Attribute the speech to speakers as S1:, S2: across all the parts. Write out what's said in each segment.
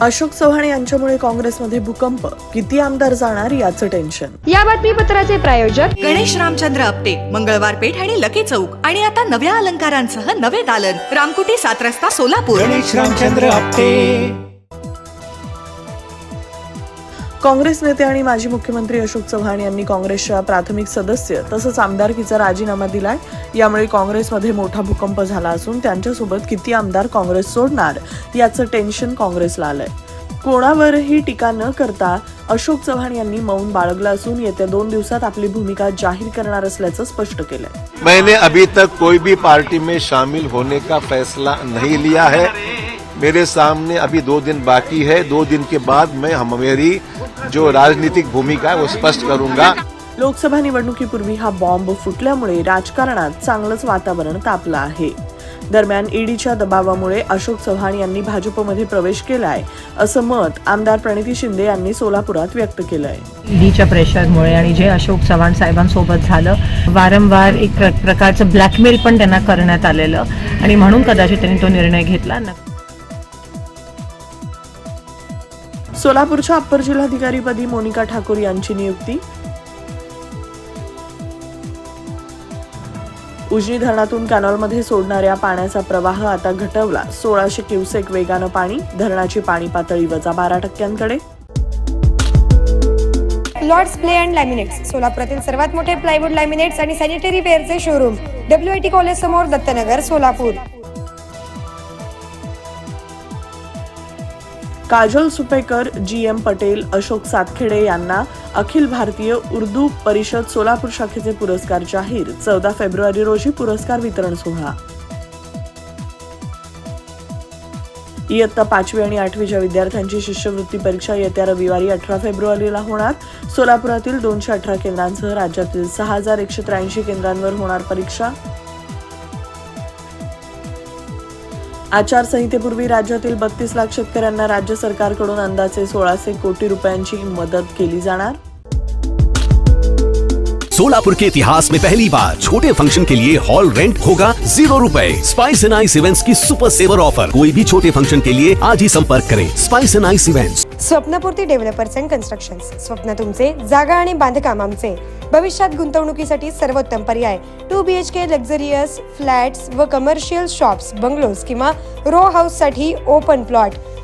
S1: अशोक चव्हाण यांच्यामुळे काँग्रेसमध्ये भूकंप. किती आमदार जाणार याचं टेन्शन
S2: या बातमीपत्राचे प्रायोजक
S3: गणेश रामचंद्र आपटे मंगळवार पेठ आणि लकी चौक. आणि आता नव्या अलंकारांसह नवे दालन. रामकुटी सात रस्ता सोलापूर.
S4: गणेश रामचंद्र आपटे.
S1: काँग्रेस नेते आणि माजी मुख्यमंत्री अशोक चव्हाण यांनी काँग्रेसच्या प्राथमिक सदस्य तसंच आमदारकीचा राजीनामा दिलाय. यामुळे काँग्रेसमध्ये मोठा भूकंप झाला असून त्यांच्यासोबत किती आमदार काँग्रेस सोडणार याचं टेन्शन काँग्रेसला आलंय. कोणावरही टीका न करता अशोक चव्हाण यांनी मौन बाळगलं असून येत्या दोन दिवसात आपली भूमिका जाहीर करणार असल्याचं स्पष्ट केलंय.
S5: मैंने अभी तक कोई भी पार्टी में शामिल होने का फैसला नहीं लिया है। मेरे सामने अभी दो दिन बाकी है। दो दिन के बाद मैं हम मेरी जो राजनीतिक भूमिका है वो स्पष्ट करूंगा।
S1: लोकसभा निवडणुकीपूर्वी हा बॉम्ब फुटल्यामुळे राजकारणात चांगलंच वातावरण तापलं आहे. दरम्यान ईडीच्या दबावामुळे अशोक चव्हाण यांनी भाजपमध्ये प्रवेश केलाय असं मत आमदार प्रणिती शिंदे यांनी सोलापुरात व्यक्त केलंय.
S6: ईडीच्या प्रेशरमुळे आणि जे अशोक चव्हाण साहेबांसोबत झालं वारंवार एक प्र- प्रकारचं ब्लॅकमेल पण त्यांना करण्यात आलेलं आणि म्हणून कदाचित त्यांनी तो निर्णय घेतला.
S1: सोलापूरच्या अप्पर जिल्हाधिकारीपदी मोनिका ठाकूर यांची नियुक्ती. उजनी धरणातून कॅनॉलमध्ये सोडणाऱ्या पाण्याचा प्रवाह आता घटवला. सोळाशे क्युसेक वेगानं पाणी धरणाची पाणी पातळी वजा बारा टक्क्यांकडे.
S2: लॉर्ड्स प्ले अँड लॅमिनेट्स सोलापुरातील सर्वात मोठे प्लायवूड लॅमिनेट्स आणि sanitary वेअरचे showroom W I T college समोर दत्तनगर सोलापूर.
S1: काजल सुपेकर जी एम पटेल अशोक सातखेडे यांना अखिल भारतीय उर्दू परिषद सोलापूर शाखेचे पुरस्कार जाहीर. चौदा फेब्रुवारी रोजी पुरस्कार वितरण सोहळा. इयत्ता पाचवी आणि आठवीच्या विद्यार्थ्यांची शिष्यवृत्ती परीक्षा येत्या रविवारी अठरा फेब्रुवारीला होणार सोलापुरातील दोनशे अठरा केंद्रांसह राज्यातील सहा हजार एकशे त्र्याऐंशी केंद्रांवर होणार परीक्षा. आचारसंहितेपूर्वी राज्यातील बत्तीस लाख शेतकऱ्यांना राज्य सरकारकडून अंदाजे सोळाशे कोटी रुपयांची मदत केली जाणार.
S7: सोलापुर के इतिहास में पहली बार छोटे फंक्शन के लिए हॉल रेंट होगा जीरो रूपए। स्पाइस एंड आइस इवेंट्स की सुपर सेवर ऑफर कोई भी छोटे फंक्शन के लिए आज ही संपर्क करें। Spice and ice events
S2: Swapnapurti developers and construction स्वप्न तुमचे जागा आणि बांधकाम आमचे। भविष्यात गुंतवणुकीसाठी सर्वोत्तम पर्याय। Two B H K luxurious flats व कमर्शियल शॉप्स बंगलोज किंवा रो हाऊससाठी ओपन प्लॉट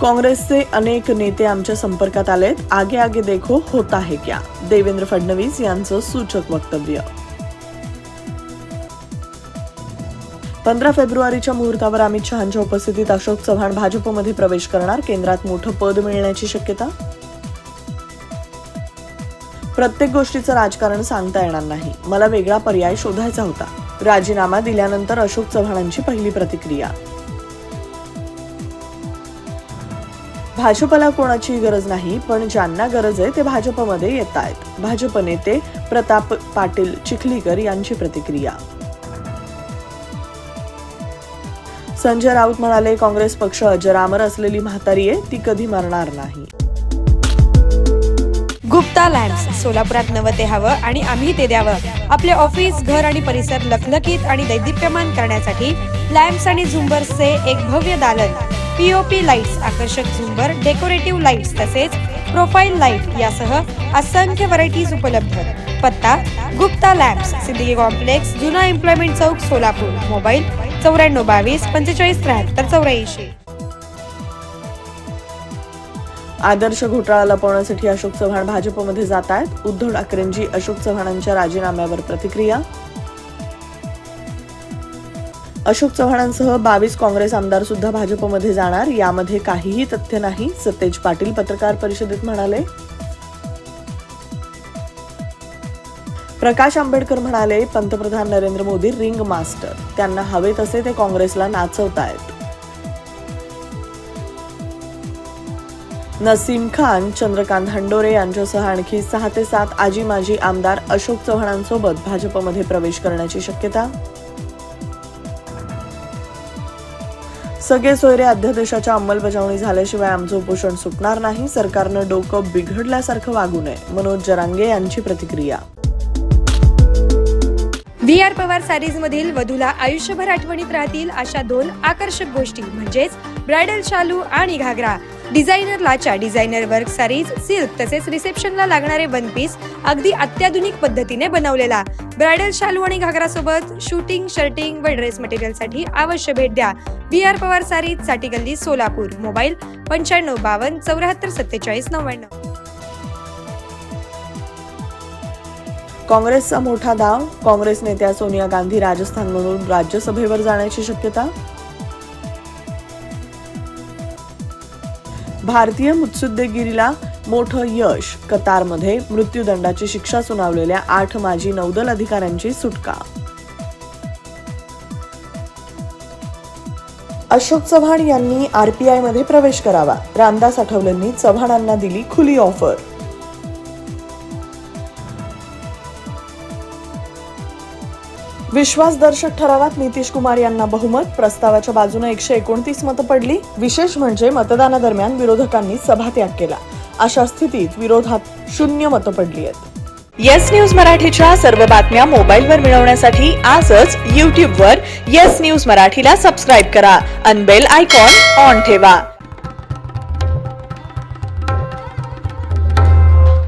S1: काँग्रेसचे अनेक नेते आमच्या संपर्कात आलेत. आगे आगे देखो होता है क्या? देवेंद्र फडणवीस यांचं सूचक वक्तव्य. पंधरा फेब्रुवारीच्या मुहूर्तावर अमित शहांच्या उपस्थितीत अशोक चव्हाण भाजपमध्ये प्रवेश करणार. केंद्रात मोठं पद मिळण्याची शक्यता? प्रत्येक गोष्टीचं राजकारण सांगता येणार नाही. मला वेगळा पर्याय शोधायचा होता. राजीनामा दिल्यानंतर अशोक चव्हाणांची पहिली प्रतिक्रिया. भाजपला कोणाची गरज नाही पण ज्यांना गरज आहे ते भाजपमध्ये येत आहेत. भाजप नेते प्रताप पाटील चिखलीकर यांची प्रतिक्रिया. संजय राऊत म्हणाले काँग्रेस पक्ष अजरामर असलेली म्हातारी आहे ती कधी मरणार नाही.
S2: गुप्ता लॅम्प्स सोलापुरात नवं ते हवं आणि आम्ही ते द्यावं. आपले ऑफिस घर आणि परिसर लखलखीत आणि दैदिप्यमान करण्यासाठी लॅम्प्स आणि झुंबर्सचे एक भव्य दालन. पीओपी लाईट्स आकर्षक झुंबर डेकोरेटिव्ह लाईट्स तसेच प्रोफाईल लाइट यासह असंख्य व्हरायटीज उपलब्ध. पत्ता गुप्ता लॅम्प्स सिद्दीकी कॉम्प्लेक्स जुना एम्प्लॉयमेंट चौक सोलापूर. मोबाईल चौऱ्याण्णव बावीस पंचेचाळीस त्र्याहत्तर चौऱ्याऐंशी.
S1: आदर्श घोटाळा लपवण्यासाठी अशोक चव्हाण भाजपमध्ये जात आहेत. उद्धव ठाकरेंची अशोक चव्हाणांच्या राजीनाम्यावर प्रतिक्रिया अशोक चव्हाणांसह बावीस काँग्रेस आमदार सुद्धा भाजपमध्ये जाणार. यामध्ये काहीही तथ्य नाही सतेज पाटील पत्रकार परिषदेत म्हणाले. प्रकाश आंबेडकर म्हणाले पंतप्रधान नरेंद्र मोदी रिंग मास्टर. त्यांना हवे तसे ते काँग्रेसला नाचवतायत. नसीम खान चंद्रकांत हंडोरे यांच्यासह आणखी सहा ते सात आजी माजी आमदार अशोक चव्हाणांसोबत भाजपमध्ये प्रवेश करण्याची शक्यता. सगळे सोयरे अध्यादेशाच्या अंमलबजावणी झाल्याशिवाय आमचं उपोषण सुटणार नाही. सरकारनं डोकं बिघडल्यासारखं वागू नये. मनोज जरांगे यांची प्रतिक्रिया.
S2: व्ही आर पवार सॅरीज मधील वधूला आयुष्यभर आठवणीत राहतील अशा दोन आकर्षक गोष्टी म्हणजेच ब्रायडल शालू आणि घागरा. डिझायनर लाचा डिझायनर वर्क सारीज सिल्क तसेच रिसेप्शनला लागणारे वन पीस अगदी अत्याधुनिक पद्धतीने बनवलेला. ब्रायडल शालू आणि घागरा सोबत शूटिंग शर्टिंग व ड्रेस मटेरियलसाठी अवश्य भेट द्या. बी आर पवार सारीजसाठी गल्ली सोलापूर. मोबाईल पंच्याण्णव बावन्न चौऱ्याहत्तर सत्तेचाळीस नव्याण्णव.
S1: काँग्रेसचा मोठा दाव काँग्रेस नेत्या सोनिया गांधी राजस्थानमधून राज्यसभेवर जाण्याची शक्यता? भारतीय मुत्सुद्देगिरीला मोठं यश. कतारमध्ये मृत्यूदंडाची शिक्षा सुनावलेल्या आठ माजी नौदल अधिकाऱ्यांची सुटका. अशोक चव्हाण यांनी आरपीआयमध्ये प्रवेश करावा. रामदास आठवलेंनी चव्हाणांना दिली खुली ऑफर. विश्वासदर्शक ठरावात नितीश कुमार यांना बहुमत. प्रस्तावाच्या बाजूने एकशे एकोणतीस मतं पडली. विशेष म्हणजे मतदानादरम्यान विरोधकांनी सभात्याग केला. अशा स्थितीत विरोधात शून्य मतं पडली आहेत.
S8: येस न्यूज मराठीच्या सर्व बातम्या मोबाईलवर मिळवण्यासाठी आजच यूट्यूबवर येस न्यूज मराठीला सबस्क्राईब करा. अनबेल आयकॉन ऑन ठेवा.